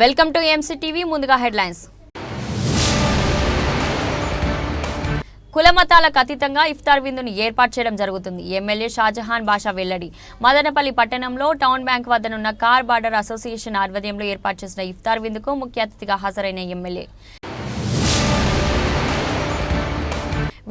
Welcome to MC TV ముందుగా headlines. కులమతాలకు అతీతంగా ఇఫ్తార్ విందును ఏర్పాటు చేయడం జరుగుతుంది. ఎమ్మెల్యే షాజహాన్ బాషా వెల్లడి. మదనపల్లి పట్టణంలో టౌన్ బ్యాంక్ వద్దనున్న కార్ బార్డర్ అసోసియేషన్ ఆధ్వర్యంలో ఏర్పాటు చేసిన ఇఫ్తార్ విందుకు ముఖ్య అతిథిగా హాజరైన ఎమ్మెల్యే.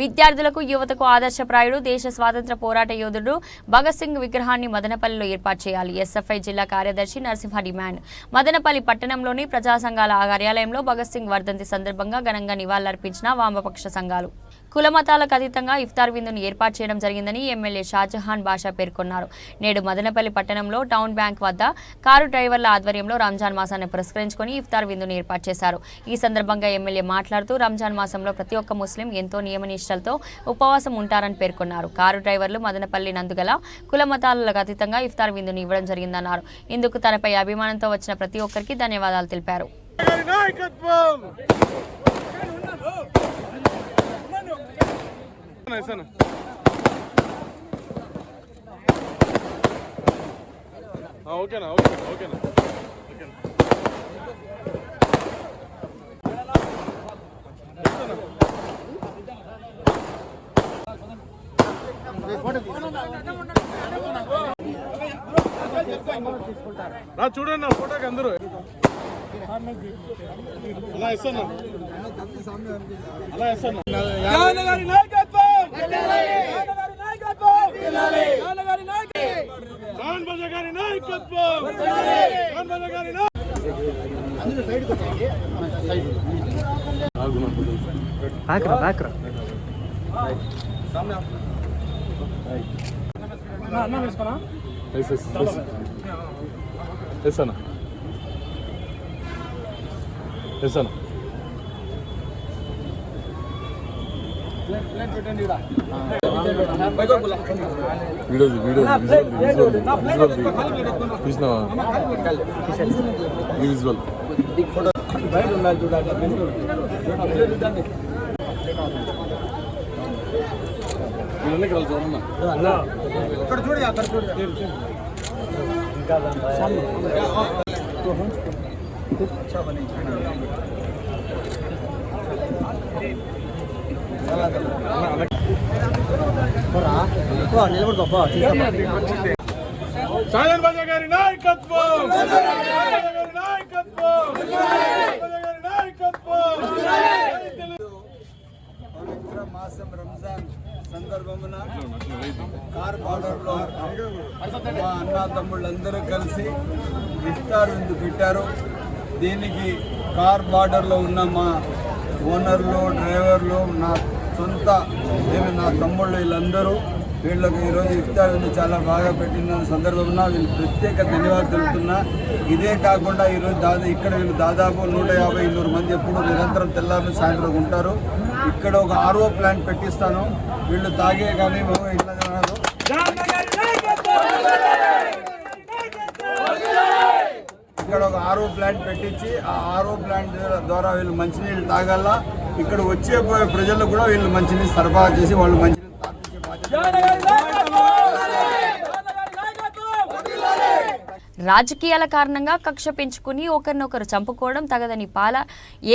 విద్యార్థులకు యువతకు ఆదర్శప్రాయుడు దేశ స్వాతంత్ర పోరాట యోధుడు భగత్ సింగ్ విగ్రహాన్ని మదనపల్లిలో ఏర్పాటు చేయాలి. ఎస్ఎఫ్ఐ జిల్లా కార్యదర్శి నరసింహ డిమాండ్. మదనపల్లి పట్టణంలోని ప్రజా సంఘాల కార్యాలయంలో భగత్ సింగ్ వర్ధంతి సందర్భంగా ఘనంగా నివాళులర్పించిన వామపక్ష సంఘాలు. కులమతాలకు అతీతంగా ఇఫ్తార్ విందును ఏర్పాటు చేయడం జరిగిందని ఎమ్మెల్యే షాజహాన్ బాషా పేర్కొన్నారు. నేడు మదనపల్లి పట్టణంలో టౌన్ బ్యాంక్ వద్ద కారు డ్రైవర్ల ఆధ్వర్యంలో రంజాన్ మాసాన్ని పురస్కరించుకుని ఇఫ్తార్ విందును ఏర్పాటు చేశారు. ఈ సందర్భంగా ఎమ్మెల్యే మాట్లాడుతూ రంజాన్ మాసంలో ప్రతి ఒక్క ముస్లిం ఎంతో నియమనిష్టలతో ఉపవాసం ఉంటారని పేర్కొన్నారు. కారు డ్రైవర్లు మదనపల్లి నందుగల కులమతాలకు అతీతంగా ఇఫ్తార్ విందును ఇవ్వడం జరిగిందన్నారు. ఇందుకు తనపై అభిమానంతో వచ్చిన ప్రతి ఒక్కరికి ధన్యవాదాలు తెలిపారు. నాయకత్వం! ఇస్తాను ఓకేనా ఓకేనా ఓకేనా ఓకేనా రా చూడండి నా ఫోటోకి అందరూ అలా ఇస్తాను అలా ఇస్తాను అన్న వేసుకోనా? ఎస్ అన్న. ఎస్ అన్న. వీడియో వీడియో చూసినావా విజువల్ బయట ఉండాలి చూడాలి ఇక్కడ చూడు అక్కడ చూడు నాయకత్వం సాయన్ గారి నాయకత్వం! పవిత్ర మాసం రంజాన్ సందర్భమున కార్ బార్డర్లో మా అన్న తమ్ముళ్ళందరూ కలిసి ఇఫ్తార్ విందు పెట్టారు? దీనికి కార్ బార్డర్లో ఉన్న మా ఓనర్లు డ్రైవర్లు నా సొంత నేను నా తమ్ముళ్ళు వీళ్ళందరూ వీళ్ళకి ఈరోజు ఇఫ్తార్ చాలా బాగా పెట్టిన సందర్భంలో వీళ్ళు ప్రత్యేక ధన్యవాదాలు తెలుపుతున్నా. ఇదే కాకుండా ఈరోజు దాదా ఇక్కడ వీళ్ళు దాదాపు నూట యాభై నూరు మంది ఎప్పుడు నిరంతరం తెల్లారి సాయంత్రం ఉంటారు. ఇక్కడ ఒక ఆర్ఓ ప్లాంట్ పెట్టిస్తాను. వీళ్ళు తాగే కానీ మేము ఇట్లా ఇక్కడ ఒక ఆరో ప్లాంట్ పెట్టించి ఆ ఆరో ప్లాంట్ ద్వారా వీళ్ళు మంచినీళ్ళు తాగాల ఇక్కడ వచ్చే ప్రజలకు కూడా వీళ్ళు మంచినీళ్ళు సరఫరా చేసి వాళ్ళు మంచి రాజకీయాల కారణంగా కక్ష పెంచుకుని ఒకరినొకరు చంపుకోవడం తగదని పాల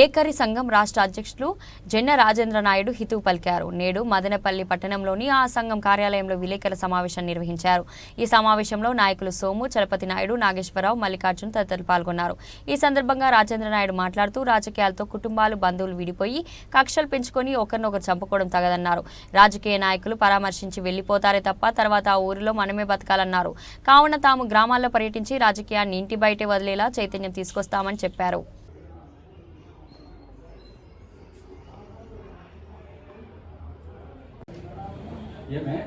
ఏకరి సంఘం రాష్ట్ర అధ్యక్షులు జెన్న రాజేంద్ర నాయుడు హితవు పలికారు. నేడు మదనపల్లి పట్టణంలోని ఆ సంఘం కార్యాలయంలో విలేకరుల సమావేశం నిర్వహించారు. ఈ సమావేశంలో నాయకులు సోము చలపతి నాయుడు నాగేశ్వరరావు మల్లికార్జున్ తదితరులు పాల్గొన్నారు. ఈ సందర్భంగా రాజేంద్ర నాయుడు మాట్లాడుతూ రాజకీయాలతో కుటుంబాలు బంధువులు విడిపోయి కక్షలు పెంచుకొని ఒకరినొకరు చంపుకోవడం తగదన్నారు. రాజకీయ నాయకులు పరామర్శించి వెళ్ళిపోతారే తప్ప తర్వాత ఆ ఊరిలో మనమే బతకాలన్నారు. కావున తాము గ్రామాల్లో పర్యటించి రాజకీయాన్ని ఇంటి బయటే వదిలేలా చైతన్యం తీసుకొస్తామని చెప్పారు. ఏమే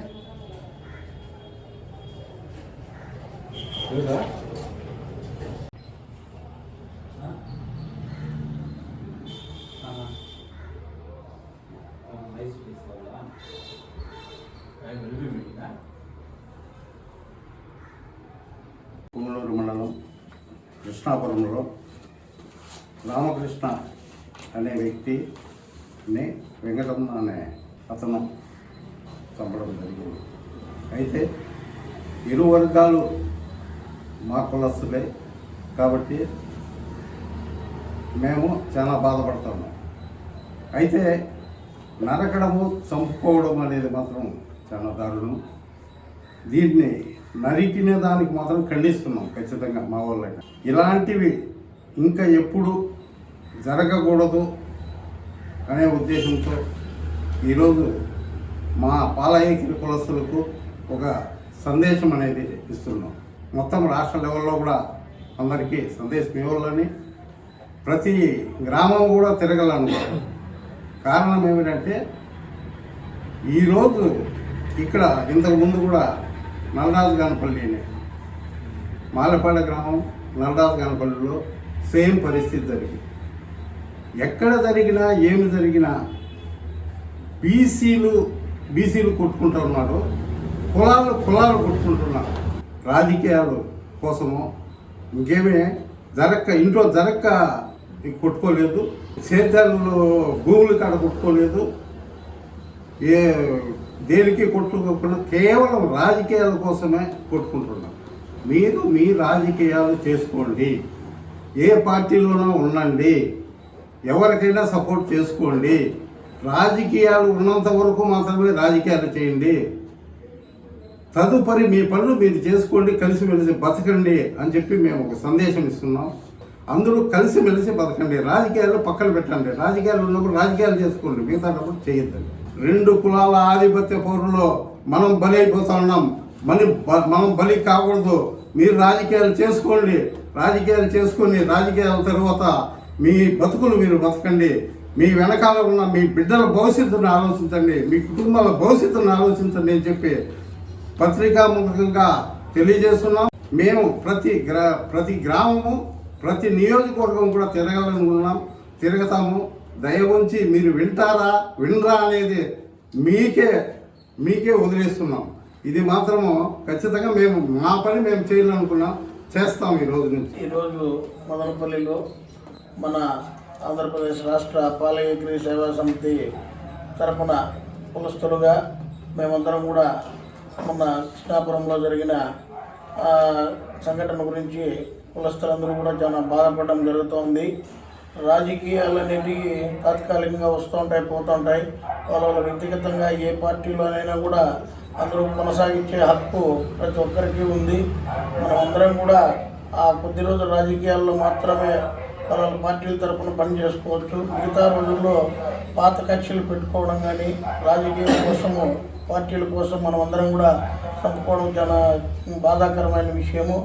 మండలం కృష్ణాపురంలో రామకృష్ణ అనే వ్యక్తిని వెంకటమ్మ అనే అతను చంపడం జరిగింది అయితే ఇరు వర్గాలు మా కులస్తులే కాబట్టి మేము చాలా బాధపడుతున్నాం. అయితే నరకడము చంపుకోవడం అనేది మాత్రం చాలా దారుణం. దీన్ని నరికిన దానికి మాత్రం ఖండిస్తున్నాం ఖచ్చితంగా మా వాళ్ళైనా. ఇలాంటివి ఇంకా ఎప్పుడు జరగకూడదు అనే ఉద్దేశంతో ఈరోజు మా పాలయకిరి కులస్తులకు ఒక సందేశం అనేది ఇస్తున్నాం. మొత్తం రాష్ట్ర లెవెల్లో కూడా అందరికీ సందేశం ఇవ్వాలని ప్రతి గ్రామం కూడా తిరగలను. కారణం ఏమిటంటే ఈరోజు ఇక్కడ ఇంతకుముందు కూడా నల్లరాజు గణపల్లిని మాలపాడ గ్రామం నల్లరాజు గణపల్లిలో సేమ్ పరిస్థితి జరిగింది. ఎక్కడ జరిగినా ఏమి జరిగినా బీసీలు బీసీలు కొట్టుకుంటూ ఉన్నాడో కులాలు కులాలు కొట్టుకుంటున్నారు రాజకీయాలు కోసము ఇంకేమీ జరక్క ఇంట్లో జరక్క కొట్టుకోలేదు. సేద్యాలు భూములు కాడ కొట్టుకోలేదు. ఏ దేనికి కొట్టుకోకుండా కేవలం రాజకీయాల కోసమే కొట్టుకుంటున్నాం. మీరు మీ రాజకీయాలు చేసుకోండి. ఏ పార్టీలోనో ఉండండి. ఎవరికైనా సపోర్ట్ చేసుకోండి. రాజకీయాలు ఉన్నంత వరకు మాత్రమే రాజకీయాలు చేయండి. తదుపరి మీ పనులు మీరు చేసుకోండి కలిసిమెలిసి బతకండి అని చెప్పి మేము ఒక సందేశం ఇస్తున్నాం. అందరూ కలిసిమెలిసి బతకండి. రాజకీయాలు పక్కన పెట్టండి. రాజకీయాలు ఉన్నప్పుడు రాజకీయాలు చేసుకోండి. మిగతాటప్పుడు చేయొద్దండి. రెండు కులాల ఆధిపత్య పౌరులు మనం బలి అయిపోతా ఉన్నాం. మని బ- మనం బలి కాకూడదు. మీరు రాజకీయాలు చేసుకోండి. రాజకీయాలు చేసుకొని రాజకీయాల తర్వాత మీ బతుకులు మీరు బతకండి. మీ వెనకాల ఉన్న మీ బిడ్డల భవిష్యత్తును ఆలోచించండి. మీ కుటుంబాల భవిష్యత్తును ఆలోచించండి అని చెప్పి పత్రికాముఖంగా తెలియజేస్తున్నాం. మేము ప్రతి గ్రా ప్రతి గ్రామము ప్రతి నియోజకవర్గం కూడా తిరగాలనుకున్నాం తిరుగుతాము. దయ ఉంచి మీరు వింటారా వినరా అనేది మీకే మీకే వదిలేస్తున్నాం. ఇది మాత్రము ఖచ్చితంగా మేము మా పని మేము చేయాలనుకున్నాం. చేస్తాం ఈ రోజు నుంచి. ఈరోజు మదనపల్లిలో మన ఆంధ్రప్రదేశ్ రాష్ట్ర పాలయగిరి సేవా సమితి తరపున కులస్తులుగా మేమందరం కూడా మన కృష్ణాపురంలో జరిగిన సంఘటన గురించి కులస్తులందరూ కూడా చాలా బాధపడడం జరుగుతోంది. రాజకీయాలు అనేటివి తాత్కాలికంగా వస్తూ ఉంటాయి పోతుంటాయి. వాళ్ళ వాళ్ళ వ్యక్తిగతంగా ఏ పార్టీలోనైనా కూడా అందరూ కొనసాగించే హక్కు ప్రతి ఒక్కరికి ఉంది. మనమందరం కూడా ఆ కొద్ది రోజు రాజకీయాల్లో మాత్రమే వాళ్ళ పార్టీల తరపున పని చేసుకోవచ్చు. మిగతా రోజుల్లో పాత కక్షలు పెట్టుకోవడం కానీ రాజకీయం కోసము పార్టీల కోసం మనం అందరం కూడా చంపుకోవడం చాలా బాధాకరమైన విషయము.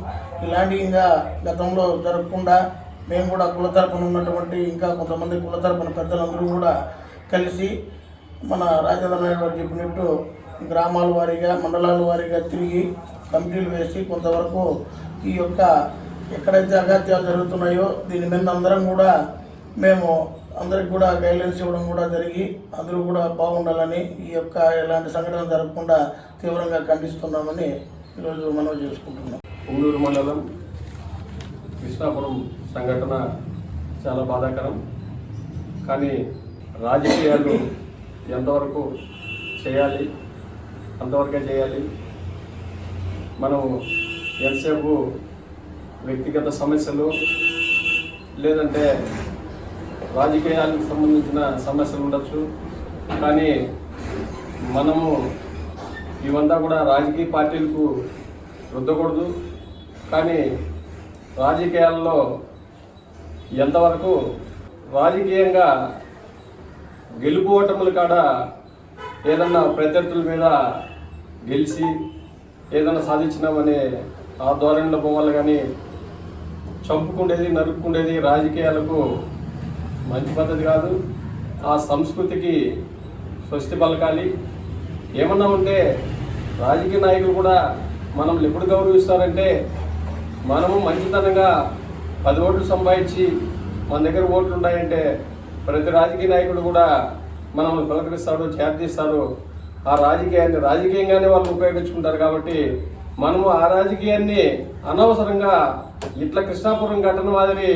ఇలాంటివి ఇంకా గతంలో జరగకుండా మేము కూడా కుల తరపున ఉన్నటువంటి ఇంకా కొంతమంది కుల తరపున పెద్దలందరూ కూడా కలిసి మన రాజేంద్ర నాయుడు గారు చెప్పినట్టు గ్రామాల వారీగా మండలాల వారీగా తిరిగి కమిటీలు వేసి కొంతవరకు ఈ యొక్క ఎక్కడైతే అగాత్యాలు జరుగుతున్నాయో దీని మీద అందరం కూడా మేము అందరికి కూడా గైడ్లైన్స్ ఇవ్వడం కూడా జరిగి అందరూ కూడా బాగుండాలని ఈ యొక్క ఎలాంటి సంఘటనలు జరగకుండా తీవ్రంగా ఖండిస్తున్నామని ఈరోజు మనం చేసుకుంటున్నాం. పుంగూరు మండలం కృష్ణాపురం సంఘటన చాలా బాధాకరం. కానీ రాజకీయాలు ఎంతవరకు చేయాలి అంతవరకే చేయాలి? మనం ఎంతసేపు వ్యక్తిగత సమస్యలు లేదంటే రాజకీయాలకు సంబంధించిన సమస్యలు ఉండొచ్చు. కానీ మనము ఇవంతా కూడా రాజకీయ పార్టీలకు రుద్దకూడదు. కానీ రాజకీయాల్లో ఎంతవరకు రాజకీయంగా గెలుపు ఓటముల కాడ ఏదన్నా ప్రత్యర్థుల మీద గెలిచి ఏదన్నా సాధించినామనే ఆ ధోరణిలో పోవాలి కానీ చంపుకుండేది నరుక్కుండేది రాజకీయాలకు మంచి పద్ధతి కాదు. ఆ సంస్కృతికి స్వస్తి పలకాలి. ఏమన్నా ఉంటే రాజకీయ నాయకులు కూడా మనం ఎప్పుడు గౌరవిస్తారంటే మనము మంచితనంగా పది ఓట్లు సంపాదించి మన దగ్గర ఓట్లు ఉన్నాయంటే ప్రతి రాజకీయ నాయకుడు కూడా మనల్ని పలకరిస్తాడు చేర్చిస్తాడు ఆ రాజకీయాన్ని రాజకీయంగానే వాళ్ళు ఉపయోగించుకుంటారు కాబట్టి మనము ఆ రాజకీయాన్ని అనవసరంగా ఇట్లా కృష్ణాపురం ఘటన మాదిరి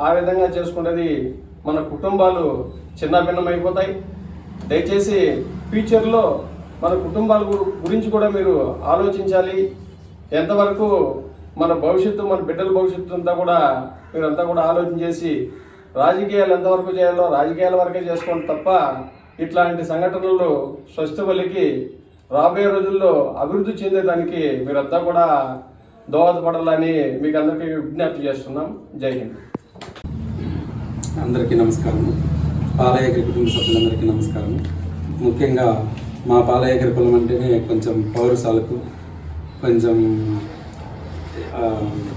ఆ విధంగా చేసుకునేది మన కుటుంబాలు చిన్నభిన్నమైపోతాయి. దయచేసి ఫ్యూచర్లో మన కుటుంబాల గురించి కూడా మీరు ఆలోచించాలి. ఎంతవరకు మన భవిష్యత్తు మన బిడ్డల భవిష్యత్తు అంతా కూడా మీరంతా కూడా ఆలోచన చేసి రాజకీయాలు ఎంతవరకు చేయాలో రాజకీయాల వరకే చేసుకోండి తప్ప ఇట్లాంటి సంఘటనలు స్వస్థబలికి రాబోయే రోజుల్లో అభివృద్ధి చెందేదానికి మీరంతా కూడా దోహదపడాలని మీకు అందరికీ విజ్ఞప్తి చేస్తున్నాం. జై హింద్. అందరికీ నమస్కారం పాలయ్యగిరి కుటుంబ సభ్యులందరికీ నమస్కారం ముఖ్యంగా మా పాలయ్యగిరి కులం అంటేనే కొంచెం పౌరసాలకు కొంచెం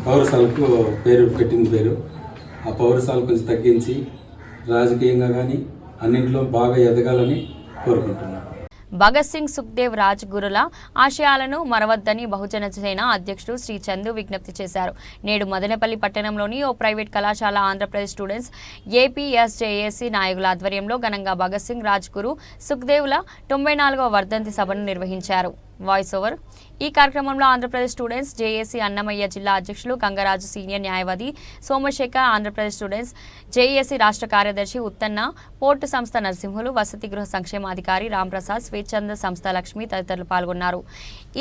పౌరసాలకు పేరు పెట్టింది పేరు. ఆ పౌరసాలు కొంచెం తగ్గించి రాజకీయంగా కానీ అన్నింటిలో బాగా ఎదగాలని కోరుకుంటున్నాను. భగత్ సింగ్ సుఖ్దేవ్ రాజ్ గురుల ఆశయాలను మరవద్దని బహుజన సేన అధ్యక్షుడు శ్రీ చందు విజ్ఞప్తి చేశారు. నేడు మదనపల్లి పట్టణంలోని ఓ ప్రైవేట్ కళాశాల ఆంధ్రప్రదేశ్ స్టూడెంట్స్ ఏపీఎస్జేఏసీ నాయకుల ఆధ్వర్యంలో ఘనంగా భగత్ సింగ్ రాజ్ గురు సుఖ్దేవ్ల తొంభై నాలుగవ వర్ధంతి సభను నిర్వహించారు. వాయిస్ ఓవర్ ఈ కార్యక్రమంలో ఆంధ్రప్రదేశ్ స్టూడెంట్స్ జేఏసీ అన్నమయ్య జిల్లా అధ్యక్షులు గంగరాజు సీనియర్ న్యాయవాది సోమశేఖర్ ఆంధ్రప్రదేశ్ స్టూడెంట్స్ జేఏసీ రాష్ట్ర కార్యదర్శి ఉత్తన్న పోర్టు సంస్థ నరసింహులు వసతి గృహ సంక్షేమాధికారి రాంప్రసాద్ స్వేచ్ఛంద సంస్థ లక్ష్మి తదితరులు పాల్గొన్నారు.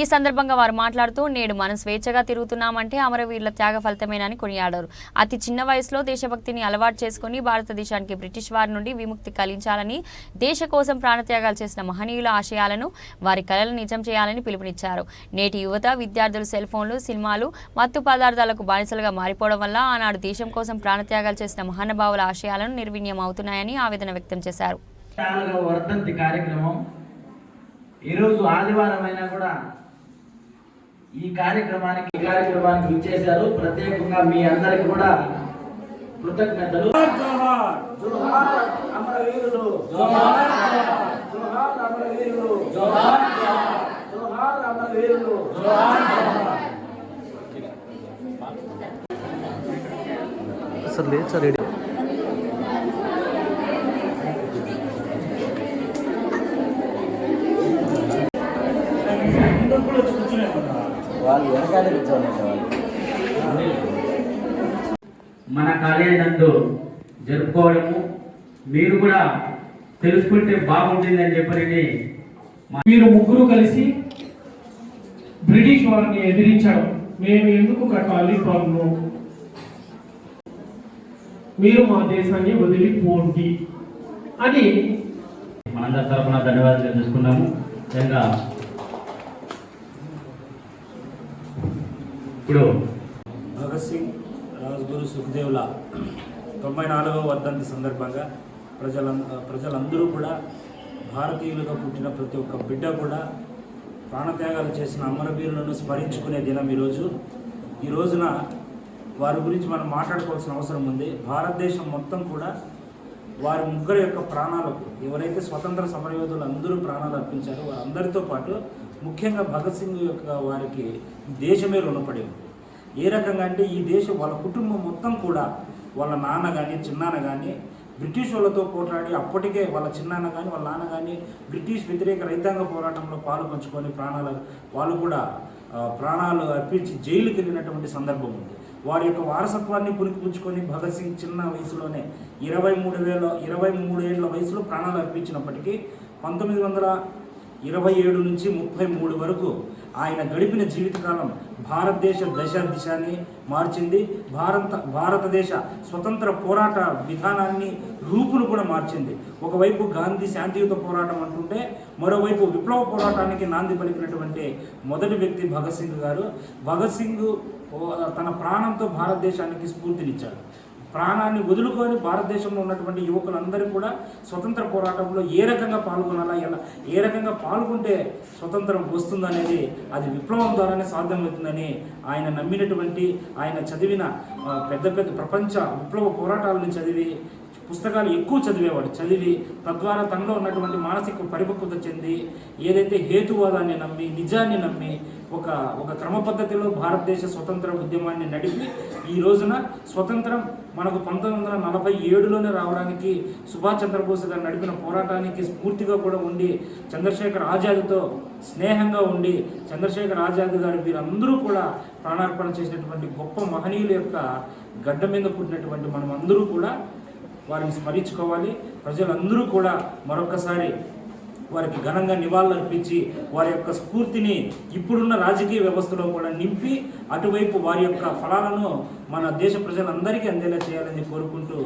ఈ సందర్భంగా వారు మాట్లాడుతూ నేడు మనం స్వేచ్ఛగా తిరుగుతున్నామంటే అమరవీరుల త్యాగ ఫలితమేనని కొనియాడారు. అతి చిన్న వయసులో దేశభక్తిని అలవాటు చేసుకుని భారతదేశానికి బ్రిటిష్ వారి నుండి విముక్తి కలిగించాలని దేశ కోసం ప్రాణత్యాగాలు చేసిన మహనీయుల ఆశయాలను వారి కళలు నిజం చేయాలని పిలుపునిచ్చారు. నేటి యువత విద్యార్థులు సెల్ ఫోన్లు సినిమాలు మత్తు పదార్థాలకు బానిసలుగా మారిపోవడం వల్ల ఆనాడు దేశం కోసం ప్రాణత్యాగాలు చేసిన మహానుభావుల ఆశయాలను నిర్వీణ్యం అవుతున్నాయని ఆవేదన వ్యక్తం చేశారు. నాలుగవ వర్ధంతి కార్యక్రమం. ఈరోజు ఆదివారం అయినా కూడా ఈ కార్యక్రమానికి కార్యక్రమానికి విచ్చేశారు. ప్రత్యేకంగా మీ అందరికి కూడా కృతజ్ఞతలు. అమరవీరులు. అమరవీరులు. సార్ లేదు సార్ రెడీ. వాళ్ళు వెనకాల మన కాలేజీ జరుపుకోవడము మీరు కూడా తెలుసుకుంటే బాగుంటుంది అని చెప్పని మీరు ముగ్గురు కలిసి బ్రిటిష్ వారిని ఎదిరించడం. మేము ఎందుకు కట్టాలి పన్ను? మీరు మా దేశాన్ని వదిలిపోండి అని మనందరి తరఫున ధన్యవాదాలు తెలుసుకున్నాము. నిజంగా ఇప్పుడు భగత్ సింగ్ రాజ్గురు సుఖదేవుల తొంభై నాలుగవ వర్ధంతి సందర్భంగా ప్రజల ప్రజలందరూ కూడా భారతీయులుగా పుట్టిన ప్రతి ఒక్క బిడ్డ కూడా ప్రాణత్యాగాలు చేసిన అమరవీరులను స్మరించుకునే దినం ఈరోజు. ఈ రోజున వారి గురించి మనం మాట్లాడుకోవాల్సిన అవసరం ఉంది. భారతదేశం మొత్తం కూడా వారి ముగ్గురు యొక్క ప్రాణాలకు ఎవరైతే స్వతంత్ర సమరయోధులు అందరూ ప్రాణాలు అర్పించారో వారందరితో పాటు ముఖ్యంగా భగత్ సింగ్ యొక్క వారికి దేశమే రుణపడి ఉంది. ఏ రకంగా అంటే ఈ దేశం వాళ్ళ కుటుంబం మొత్తం కూడా వాళ్ళ నాన్న కానీ చిన్నాన్న కానీ బ్రిటిష్ వాళ్ళతో పోట్లాడి అప్పటికే వాళ్ళ చిన్నాన్న కానీ వాళ్ళ నాన్న కానీ బ్రిటిష్ వ్యతిరేక రైతాంగ పోరాటంలో పాలు పంచుకొని ప్రాణాలు వాళ్ళు కూడా ప్రాణాలు అర్పించి జైలుకి వెళ్ళినటువంటి సందర్భం ఉంది. వారి యొక్క వారసత్వాన్ని పుణికిపుచ్చుకొని భగత్ సింగ్ చిన్న వయసులోనే ఇరవై మూడు వేల ఇరవై మూడు ఏళ్ళ వయసులో ప్రాణాలు అర్పించినప్పటికీ పంతొమ్మిది వందల ఇరవై ఏడు నుంచి ముప్పై మూడు వరకు ఆయన గడిపిన జీవితకాలం భారతదేశ దశ దిశాన్ని మార్చింది. భారత భారతదేశ స్వతంత్ర పోరాట విధానాన్ని రూపును కూడా మార్చింది. ఒకవైపు గాంధీ శాంతియుత పోరాటం అంటుంటే మరోవైపు విప్లవ పోరాటానికి నాంది పలికినటువంటి మొదటి వ్యక్తి భగత్ సింగ్ గారు. భగత్ సింగ్ ఓ- తన ప్రాణంతో భారతదేశానికి స్ఫూర్తినిచ్చాడు. ప్రాణాన్ని వదులుకొని భారతదేశంలో ఉన్నటువంటి యువకులందరూ కూడా స్వతంత్ర పోరాటంలో ఏ రకంగా పాల్గొనాలా ఎలా ఏ రకంగా పాల్గొంటే స్వతంత్రం వస్తుందనేది అది విప్లవం ద్వారానే సాధ్యమవుతుందని ఆయన నమ్మినటువంటి ఆయన చదివిన పెద్ద పెద్ద ప్రపంచ విప్లవ పోరాటాలను చదివి పుస్తకాలు ఎక్కువ చదివేవాడు. చదివి తద్వారా తనలో ఉన్నటువంటి మానసిక పరిపక్వత చెంది ఏదైతే హేతువాదాన్ని నమ్మి నిజాన్ని నమ్మి ఒక ఒక క్రమ పద్ధతిలో భారతదేశ స్వతంత్ర ఉద్యమాన్ని నడిపి ఈ రోజున స్వతంత్రం మనకు పంతొమ్మిది వందల నలభై ఏడులోనే రావడానికి సుభాష్ చంద్రబోస్ గారు నడిపిన పోరాటానికి స్ఫూర్తిగా కూడా ఉండి చంద్రశేఖర్ ఆజాద్తో స్నేహంగా ఉండి చంద్రశేఖర్ ఆజాద్ గారు వీరందరూ కూడా ప్రాణార్పణ చేసినటువంటి గొప్ప మహనీయుల యొక్క గడ్డ మీద పుట్టినటువంటి మనం అందరూ కూడా వారిని స్మరించుకోవాలి. ప్రజలందరూ కూడా మరొకసారి వారికి ఘనంగా నివాళులర్పించి వారి యొక్క స్ఫూర్తిని ఇప్పుడున్న రాజకీయ వ్యవస్థలో కూడా నింపి అటువైపు వారి యొక్క ఫలాలను మన దేశ ప్రజలందరికీ అందేలా చేయాలని కోరుకుంటూ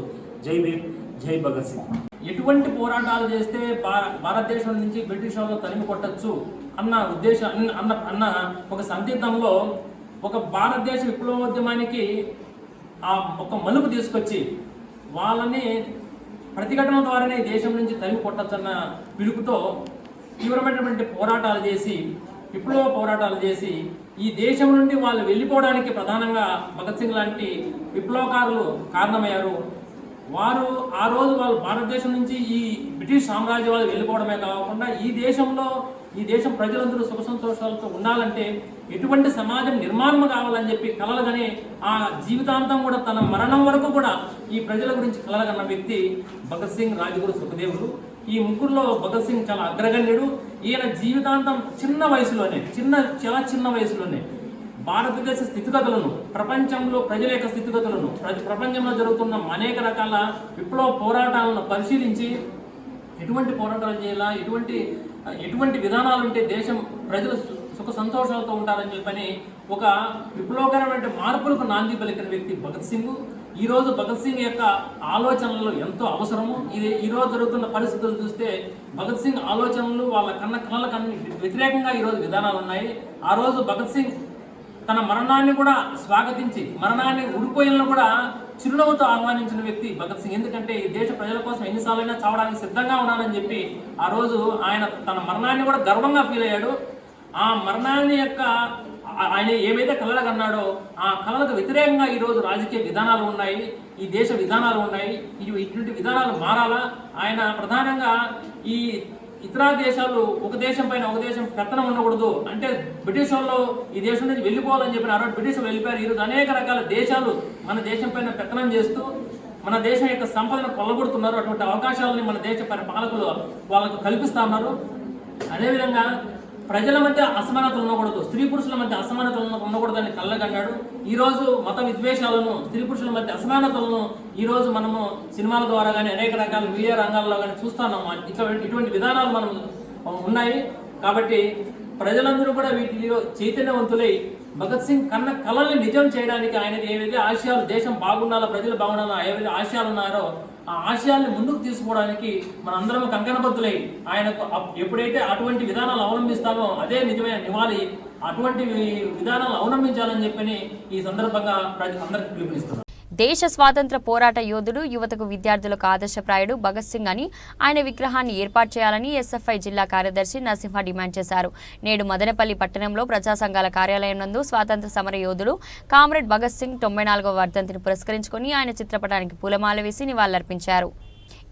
జై భీమ్ జై భగత్ సింగ్. ఎటువంటి పోరాటాలు చేస్తే భా- భారతదేశం నుంచి బ్రిటిష్ వాళ్ళు తరిమి కొట్టచ్చు అన్న ఉద్దేశం అన్న- అన్న అన్న ఒక సందిగ్ధంలో ఒక భారతదేశ విప్లవోద్యమానికి ఆ ఒక మలుపు తీసుకొచ్చి వాళ్ళని ప్రతిఘటన ద్వారానే దేశం నుంచి తరిమి కొట్టచ్చన్న పిలుపుతో తీవ్రమైనటువంటి పోరాటాలు చేసి విప్లవ పోరాటాలు చేసి ఈ దేశం నుండి వాళ్ళు వెళ్ళిపోవడానికి ప్రధానంగా భగత్ సింగ్ లాంటి విప్లవకారులు కారణమయ్యారు. వారు ఆ రోజు వాళ్ళు భారతదేశం నుంచి ఈ బ్రిటిష్ సామ్రాజ్య వాళ్ళు వెళ్ళిపోవడమే కాకుండా ఈ దేశంలో ఈ దేశం ప్రజలందరూ సుఖ సంతోషాలతో ఉండాలంటే ఎటువంటి సమాజం నిర్మాణం కావాలని చెప్పి కలలుగానే ఆ జీవితాంతం కూడా తన మరణం వరకు కూడా ఈ ప్రజల గురించి కలలుగన్న వ్యక్తి భగత్ సింగ్ రాజగురు సుఖదేవుడు. ఈ ముగ్గురులో భగత్ సింగ్ చాలా అగ్రగణ్యుడు. ఈయన జీవితాంతం చిన్న వయసులోనే చిన్న చాలా చిన్న వయసులోనే భారతదేశ స్థితిగతులను ప్రపంచంలో ప్రజల యొక్క స్థితిగతులను ప్ర- ప్రపంచంలో జరుగుతున్న అనేక రకాల విప్లవ పోరాటాలను పరిశీలించి ఎటువంటి పోరాటాలు చేయాలా ఎటువంటి ఎటువంటి విధానాలు ఉంటే దేశం ప్రజలు సు- సుఖ సంతోషాలతో ఉంటారని చెప్పని ఒక విప్లవకరమైన మార్పులకు నాంది పలికిన వ్యక్తి భగత్ సింగ్. ఈరోజు భగత్ సింగ్ యొక్క ఆలోచనలు ఎంతో అవసరము. ఇది ఈరోజు జరుగుతున్న పరిస్థితులు చూస్తే భగత్ సింగ్ ఆలోచనలు వాళ్ళ కన్న కళ్ళ కన్ని వ్యతిరేకంగా ఈరోజు విధానాలు ఉన్నాయి. ఆ రోజు భగత్ సింగ్ తన మరణాన్ని కూడా స్వాగతించి మరణాన్ని ఉడిపోయిన కూడా చిరునవ్వుతో ఆహ్వానించిన వ్యక్తి భగత్ సింగ్. ఎందుకంటే ఈ దేశ ప్రజల కోసం ఎన్నిసార్లైనా చావడానికి సిద్ధంగా ఉన్నానని చెప్పి ఆ రోజు ఆయన తన మరణాన్ని కూడా గర్వంగా ఫీల్ అయ్యాడు. ఆ మరణాన్ని యొక్క ఆయన ఏవైతే కళలు కన్నాడో ఆ కళలకు వ్యతిరేకంగా ఈ రోజు రాజకీయ విధానాలు ఉన్నాయి ఈ దేశ విధానాలు ఉన్నాయి ఇవి ఇటువంటి విధానాలు మారాలా? ఆయన ప్రధానంగా ఈ ఇతర దేశాలు ఒక దేశం పైన ఒక దేశం పెత్తనం ఉండకూడదు. అంటే బ్రిటిష్ వాళ్ళు ఈ దేశం నుంచి వెళ్ళిపోవాలని చెప్పిన ఆరో బ్రిటిష్ వెళ్ళిపోయారు. ఈరోజు అనేక రకాల దేశాలు మన దేశం పైన పెత్తనం చేస్తూ మన దేశం యొక్క సంపదను కొల్లగొడుతున్నారు. అటువంటి అవకాశాలని మన దేశ పరి- పాలకులు వాళ్ళకు కల్పిస్తా ఉన్నారు. అదేవిధంగా ప్రజల మధ్య అసమానతలు ఉండకూడదు. స్త్రీ పురుషుల మధ్య అసమానతలు ఉండకూడదు అని కళ్ళగన్నాడు ఈరోజు మత విద్వేషాలను స్త్రీ పురుషుల మధ్య అసమానతలను ఈరోజు మనము సినిమాల ద్వారా కానీ అనేక రకాల మీడియా రంగాల్లో కానీ చూస్తున్నాము ఇట్లా ఇటువంటి విధానాలు మనం ఉన్నాయి. కాబట్టి ప్రజలందరూ కూడా వీటిలో చైతన్యవంతులై భగత్ సింగ్ కన్న కళల్ని నిజం చేయడానికి ఆయనకి ఏవైతే ఆశయాలు దేశం బాగుండాలో ప్రజలు బాగుండాలో ఏవైతే ఆశయాలు ఉన్నారో ఆ ఆశయాల్ని ముందుకు తీసుకోవడానికి మనందరం కంకణబద్ధులై ఆయనకు అప్- ఎప్పుడైతే అటువంటి విధానాలు అవలంబిస్తామో అదే నిజమైన నివాళి అటువంటి విధానాలు అవలంబించాలని చెప్పని ఈ సందర్భంగా ప్రజ అందరికి పిలుపునిస్తున్నాను. దేశ స్వాతంత్ర పోరాట యోధుడు యువతకు విద్యార్థులకు ఆదర్శప్రాయుడు భగత్ సింగ్ అని ఆయన విగ్రహాన్ని ఏర్పాటు చేయాలని ఎస్ఎఫ్ఐ జిల్లా కార్యదర్శి నరసింహ డిమాండ్ చేశారు. నేడు మదనపల్లి పట్టణంలో ప్రజా సంఘాల కార్యాలయం నందు స్వాతంత్ర సమర యోధుడు కామ్రేడ్ భగత్ సింగ్ తొంభై నాలుగవ వర్ధంతిని పురస్కరించుకొని ఆయన చిత్రపటానికి పూలమాల వేసి నివాళులర్పించారు.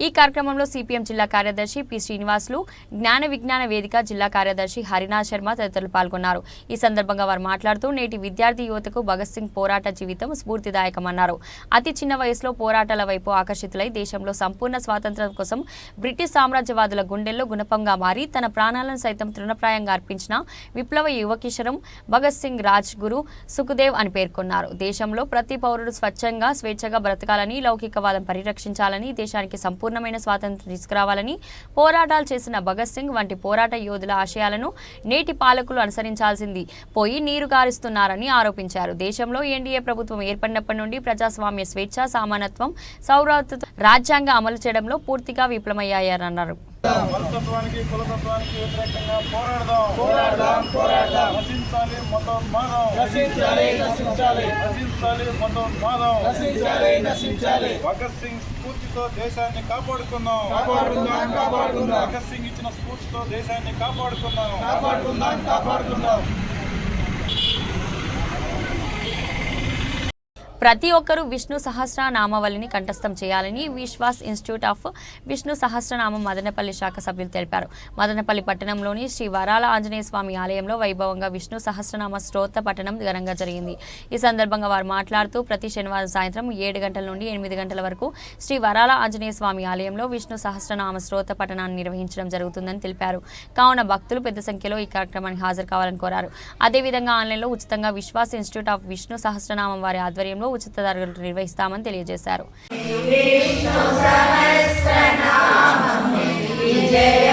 ఈ కార్యక్రమంలో సిపిఎం జిల్లా కార్యదర్శి పి శ్రీనివాసులు జ్ఞాన విజ్ఞాన వేదిక జిల్లా కార్యదర్శి హరినాథ్ శర్మ తదితరులు పాల్గొన్నారు. ఈ సందర్భంగా వారు మాట్లాడుతూ నేటి విద్యార్థి యువతకు భగత్ సింగ్ పోరాట జీవితం స్ఫూర్తిదాయకమన్నారు. అతి చిన్న వయసులో పోరాటాల వైపు ఆకర్షితులై దేశంలో సంపూర్ణ స్వాతంత్ర్యం కోసం బ్రిటిష్ సామ్రాజ్యవాదుల గుండెల్లో గుణపంగా మారి తన ప్రాణాలను సైతం తృణప్రాయంగా అర్పించిన విప్లవ యువకిశరం భగత్ సింగ్ రాజ్ గురు సుఖదేవ్ అని పేర్కొన్నారు. దేశంలో ప్రతి పౌరుడు స్వచ్ఛంగా స్వేచ్ఛగా బ్రతకాలని లౌకికవాదం పరిరక్షించాలని దేశానికి సంపూర్ణమైన స్వాతంత్రం తీసుకురావాలని పోరాటాలు చేసిన భగత్ సింగ్ వంటి పోరాట యోధుల ఆశయాలను నేటి పాలకులు అనుసరించాల్సింది. పోయి నీరు గారుస్తున్నారని ఆరోపించారు. దేశంలో ఎన్డీఏ ప్రభుత్వం ఏర్పడినప్పటి నుండి ప్రజాస్వామ్య స్వేచ్ఛ సమానత్వం సౌరత్వ రాజ్యాంగ అమలు చేయడంలో పూర్తిగా విఫలమయ్యారన్నారు మతత్వానికి కులతత్వానికి వ్యతిరేకంగా పోరాడదాం. పోరాడదాం పోరాడదాం. నశించాలి మతోన్మాదం నశించాలి నశించాలి. నశించాలి మతోన్మాదం నశించాలి నశించాలి. భగత్ సింగ్ స్ఫూర్తితో దేశాన్ని కాపాడుకుందాం. కాపాడుకుందాం కాపాడుకుందాం. భగత్ సింగ్ ఇచ్చిన స్ఫూర్తితో దేశాన్ని కాపాడుకుందాం. కాపాడుకుందాం కాపాడుకుందాం. ప్రతి ఒక్కరూ విష్ణు సహస్రనామావళిని కంఠస్థం చేయాలని విశ్వాస్ ఇన్స్టిట్యూట్ ఆఫ్ విష్ణు సహస్రనామం మదనపల్లి శాఖ సభ్యులు తెలిపారు. మదనపల్లి పట్టణంలోని శ్రీ వరాల ఆంజనేయ స్వామి ఆలయంలో వైభవంగా విష్ణు సహస్రనామ స్తోత్ర పఠనం ఘనంగా జరిగింది. ఈ సందర్భంగా వారు మాట్లాడుతూ ప్రతి శనివారం సాయంత్రం ఏడు గంటల నుండి ఎనిమిది గంటల వరకు శ్రీ వరాల ఆంజనేయ స్వామి ఆలయంలో విష్ణు సహస్రనామ స్తోత్ర పఠనాన్ని నిర్వహించడం జరుగుతుందని తెలిపారు. కావున భక్తులు పెద్ద సంఖ్యలో ఈ కార్యక్రమానికి హాజరు కావాలని కోరారు. అదేవిధంగా ఆన్లైన్లో ఉచితంగా విశ్వాస్ ఇన్స్టిట్యూట్ ఆఫ్ విష్ణు సహస్రనామం వారి ఆధ్వర్యంలో ఉచిత తరగతులు నిర్వహిస్తామని తెలియజేశారు. విజయ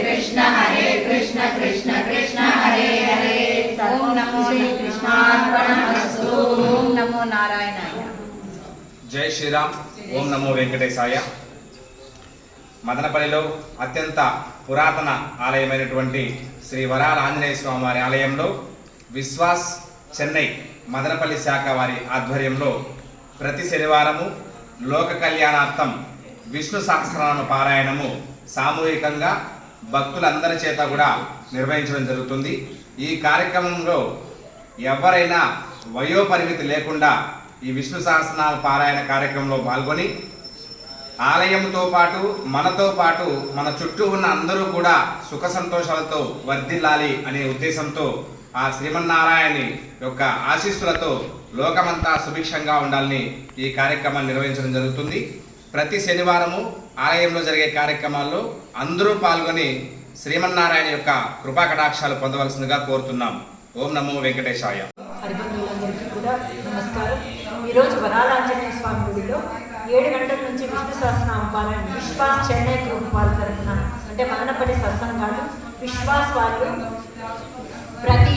శ్రీరామ్ ఓం నమో వెంకటేశాయ. మదనపల్లిలో అత్యంత పురాతన ఆలయమైనటువంటి శ్రీ వరాల ఆంజనేయ స్వామి వారి ఆలయంలో విశ్వాస్ చెన్నై మదనపల్లి శాఖ వారి ఆధ్వర్యంలో ప్రతి శనివారము లోక కళ్యాణార్థం విష్ణు సహస్రనామ పారాయణము సామూహికంగా భక్తులందరి చేత కూడా నిర్వహించడం జరుగుతుంది. ఈ కార్యక్రమంలో ఎవరైనా వయోపరిమితి లేకుండా ఈ విష్ణు సహస్రనామ పారాయణ కార్యక్రమంలో పాల్గొని ఆలయంతో పాటు మనతో పాటు మన చుట్టూ ఉన్న అందరూ కూడా సుఖ సంతోషాలతో వర్ధిల్లాలి అనే ఉద్దేశంతో ఆ శ్రీమన్నారాయణి యొక్క ఆశీస్సులతో లోకమంతా సుభిక్షంగా ఉండాలని ఈ కార్యక్రమాన్ని నిర్వహించడం జరుగుతుంది. ప్రతి శనివారము ఆలయంలో జరిగే కార్యక్రమాల్లో అందరూ పాల్గొని శ్రీమన్నారాయణ యొక్క కృపా కటాక్షాలు పొందవలసిందిగా కోరుతున్నాం. ఓం నమో వెంకటేశాయ. నమస్కారం. ఈరోజు వరాలాంజనేయ స్వామి గుడిలో ఏడు గంటల నుంచి విష్ణు సహస్రనామ పాలన విశ్వాస్ చెన్నై గ్రూప్ వాళ్ళ తరఫున అంటే మదనపల్లి సత్సంగాలు విశ్వాస్ వాళ్ళు ప్రతి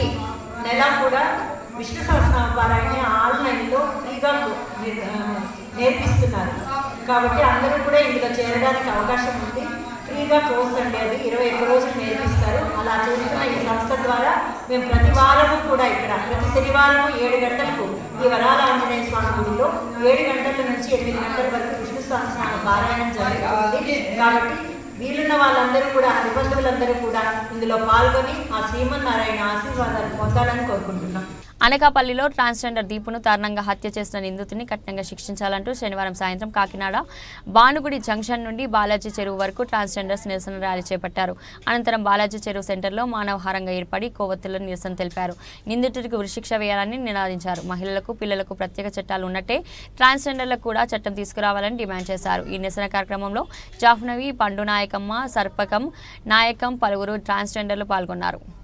నెల కూడా విష్ణు సహస్రనామ పారాయణ ఆన్లైన్లో ఫ్రీగా నేర్పిస్తున్నారు. కాబట్టి అందరూ కూడా ఇందులో చేరడానికి అవకాశం ఉంది. ఫ్రీగా కోర్స్ అండి అది. ఇరవై ఒక్క రోజులు నేర్పిస్తారు. అలా చేస్తున్న ఈ సంస్థ ద్వారా మేము ప్రతి వారము కూడా ఇక్కడ ప్రతి శనివారం ఏడు గంటలకు ఈ వరాల ఆంజనేయ స్వామి గుడిలో ఏడు గంటల నుంచి ఎనిమిది గంటల వరకు విష్ణు సహస్రనామ పారాయణం జరుగుతుంది. కాబట్టి వీలున్న వాళ్ళందరూ కూడా హరిబంధువులందరూ కూడా ఇందులో పాల్గొని ఆ శ్రీమన్నారాయణ ఆశీర్వాదాలు పొందాలని కోరుకుంటున్నాం. అనకాపల్లిలో ట్రాన్స్జెండర్ దీపును దారుణంగా హత్య చేసిన నిందితుని కఠినంగా శిక్షించాలంటూ శనివారం సాయంత్రం కాకినాడ భానుగుడి జంక్షన్ నుండి బాలాజీ చెరువు వరకు ట్రాన్స్జెండర్స్ నిరసన ర్యాలీ చేపట్టారు. అనంతరం బాలాజీ చెరువు సెంటర్లో మానవహారంగా ఏర్పడి కొవ్వొత్తుల నిరసన తెలిపారు. నిందితుడికి ఉరిశిక్ష వేయాలని నినాదించారు. మహిళలకు పిల్లలకు ప్రత్యేక చట్టాలు ఉన్నట్టే ట్రాన్స్జెండర్లకు కూడా చట్టం తీసుకురావాలని డిమాండ్ చేశారు. ఈ నిరసన కార్యక్రమంలో జాఫ్నవి పండు నాయకమ్మ సర్పకం నాయకం పలువురు ట్రాన్స్జెండర్లు పాల్గొన్నారు.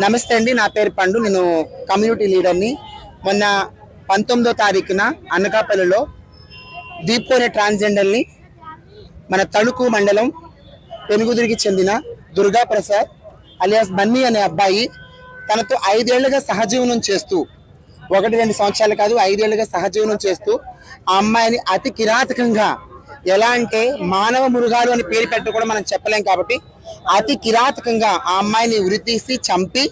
నమస్తే అండి నా పేరు పండు నేను కమ్యూనిటీ లీడర్ని మొన్న పంతొమ్మిదో తారీఖున అనకాపల్లిలో దీప్కోనే ట్రాన్స్జెండర్ని మన తణుకు మండలం పెనుగుదిరికి చెందిన దుర్గా ప్రసాద్ అలియాస్ బన్నీ అనే అబ్బాయి తనతో ఐదేళ్ళుగా సహజీవనం చేస్తూ ఒకటి రెండు సంవత్సరాలు కాదు ఐదేళ్ళుగా సహజీవనం చేస్తూ ఆ అమ్మాయిని అతి కిరాతకంగా ఎలా అంటే మానవ మృగాలు అని పేరు పెట్ట కూడా మనం చెప్పలేం కాబట్టి అతి కిరాతకంగా ఆ అమ్మాయిని ఉరితీసి చంపి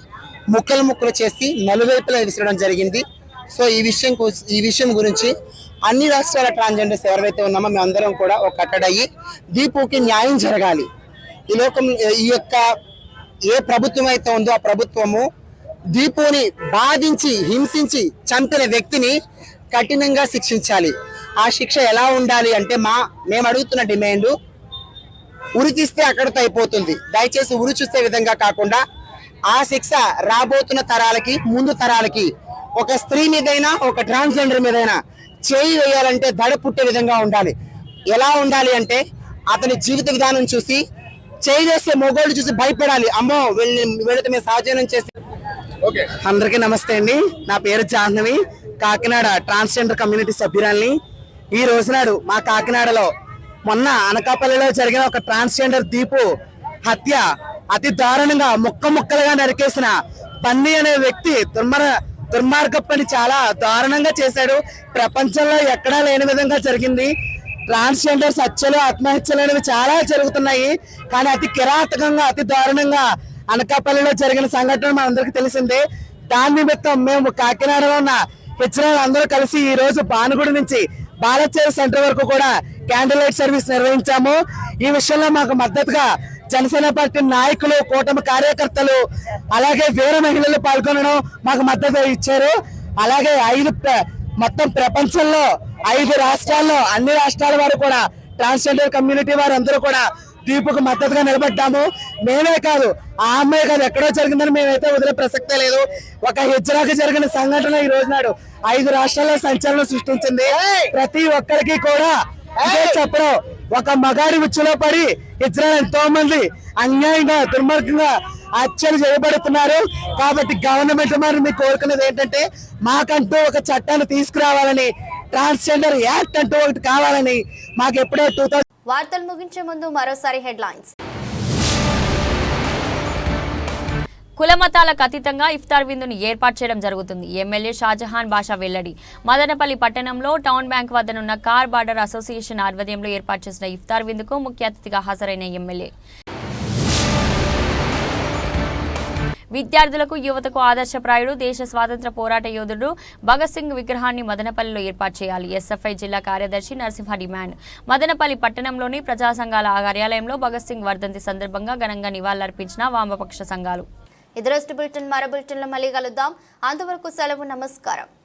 ముక్కలు ముక్కలు చేసి నలువైపులా విసరడం జరిగింది. సో ఈ విషయం ఈ విషయం గురించి అన్ని రాష్ట్రాల ట్రాన్స్జెండర్స్ ఎవరైతే ఉన్నామో మేమందరం కూడా ఒక కట్టడయ్యి దీపుకి న్యాయం జరగాలి. ఈ లోకం ఈ యొక్క ఏ ప్రభుత్వం అయితే ఉందో ఆ ప్రభుత్వము దీపుని బాధించి హింసించి చంపిన వ్యక్తిని కఠినంగా శిక్షించాలి. ఆ శిక్ష ఎలా ఉండాలి అంటే మా మేము అడుగుతున్న డిమాండ్ ఉరి అక్కడితో అయిపోతుంది. దయచేసి ఉరి చూసే విధంగా కాకుండా ఆ శిక్ష రాబోతున్న తరాలకి ముందు తరాలకి ఒక స్త్రీ మీదైనా ఒక ట్రాన్స్జెండర్ మీదైనా చేయి వేయాలంటే దడ పుట్టే విధంగా ఉండాలి. ఎలా ఉండాలి అంటే అతని జీవిత విధానం చూసి చేయి వేసే మొగోళ్ళు చూసి భయపడాలి. అమ్మో వీళ్ళని వీళ్ళతో మేము సహజీవనం చేసి అందరికీ నమస్తే అండి. నా పేరు జాహ్నవి. కాకినాడ ట్రాన్స్జెండర్ కమ్యూనిటీ సభ్యురాల్ని. ఈ రోజు నాడు మా కాకినాడలో మొన్న అనకాపల్లిలో జరిగిన ఒక ట్రాన్స్జెండర్ దీపు హత్య అతి దారుణంగా ముక్క ముక్కలుగా నరికేసిన బన్నీ అనే వ్యక్తి దుర్మర దుర్మార్గ పని చాలా దారుణంగా చేశాడు. ప్రపంచంలో ఎక్కడా లేని విధంగా జరిగింది. ట్రాన్స్జెండర్స్ హత్యలు ఆత్మహత్యలు అనేవి చాలా జరుగుతున్నాయి. కానీ అతి కిరాతకంగా అతి దారుణంగా అనకాపల్లిలో జరిగిన సంఘటన మనందరికీ తెలిసిందే. దాని నిమిత్తం మేము కాకినాడలో ఉన్న హెచ్చరాలు అందరూ కలిసి ఈ రోజు భానుగుడి నుంచి బాలచేరు సెంటర్ వరకు కూడా క్యాండిల్ లైట్ సర్వీస్ నిర్వహించాము. ఈ విషయంలో మాకు మద్దతుగా జనసేన పార్టీ నాయకులు కూటమి కార్యకర్తలు అలాగే వీర మహిళలు పాల్గొనడం మాకు మద్దతు ఇచ్చారు. అలాగే ఐదు ప్ర- మొత్తం ప్రపంచంలో ఐదు రాష్ట్రాల్లో అన్ని రాష్ట్రాల వారు కూడా ట్రాన్స్జెండర్ కమ్యూనిటీ వారు అందరూ కూడా దీపుకు మద్దతుగా నిలబడ్డాము. మేమే కాదు ఆ అమ్మాయి కాదు ఎక్కడో జరిగిందని మేమైతే వదిలే ప్రసక్తే లేదు. ఒక హెచ్చరాకు జరిగిన సంఘటన ఈ రోజు నాడు ఐదు రాష్ట్రాల్లో సంచలనం సృష్టించింది. ప్రతి ఒక్కరికి కూడా చెప్పడం ఒక మగాడి ఉచ్చులో పడి ఇద్దరు ఎంతో మంది అన్యాయంగా దుర్మార్గంగా హత్యలు చేయబడుతున్నారు. కాబట్టి గవర్నమెంట్ మరి మీకు కోరుకునేది ఏంటంటే మాకంటూ ఒక చట్టాన్ని తీసుకురావాలని ట్రాన్స్జెండర్ యాక్ట్ అంటూ ఒకటి కావాలని మాకు ఎప్పుడో టూ వార్తలు ముగించే ముందు మరోసారి హెడ్లైన్స్. కులమతాలకు అతీతంగా ఇఫ్తార్ విందును ఏర్పాటు చేయడం జరుగుతుంది. ఎమ్మెల్యే షాజహాన్ బాషా వెల్లడి. మదనపల్లి పట్టణంలో టౌన్ బ్యాంక్ వద్దనున్న కార్ బార్డర్ అసోసియేషన్ ఆధ్వర్యంలో ఏర్పాటు చేసిన ఇఫ్తార్ విందుకు ముఖ్య అతిథిగా హాజరైన ఎమ్మెల్యే. విద్యార్థులకు యువతకు ఆదర్శప్రాయుడు దేశ స్వాతంత్ర పోరాట యోధుడు భగత్ సింగ్ విగ్రహాన్ని మదనపల్లిలో ఏర్పాటు చేయాలి. ఎస్ఎఫ్ఐ జిల్లా కార్యదర్శి నరసింహ డిమాండ్. మదనపల్లి పట్టణంలోని ప్రజా సంఘాల కార్యాలయంలో భగత్ సింగ్ వర్ధంతి సందర్భంగా ఘనంగా నివాళులర్పించిన వామపక్ష సంఘాలు. ఇదరస్ట్ బులెటిన్ మరో బులెటిన్లో మళ్ళీ కలుద్దాం. అంతవరకు సెలవు నమస్కారం.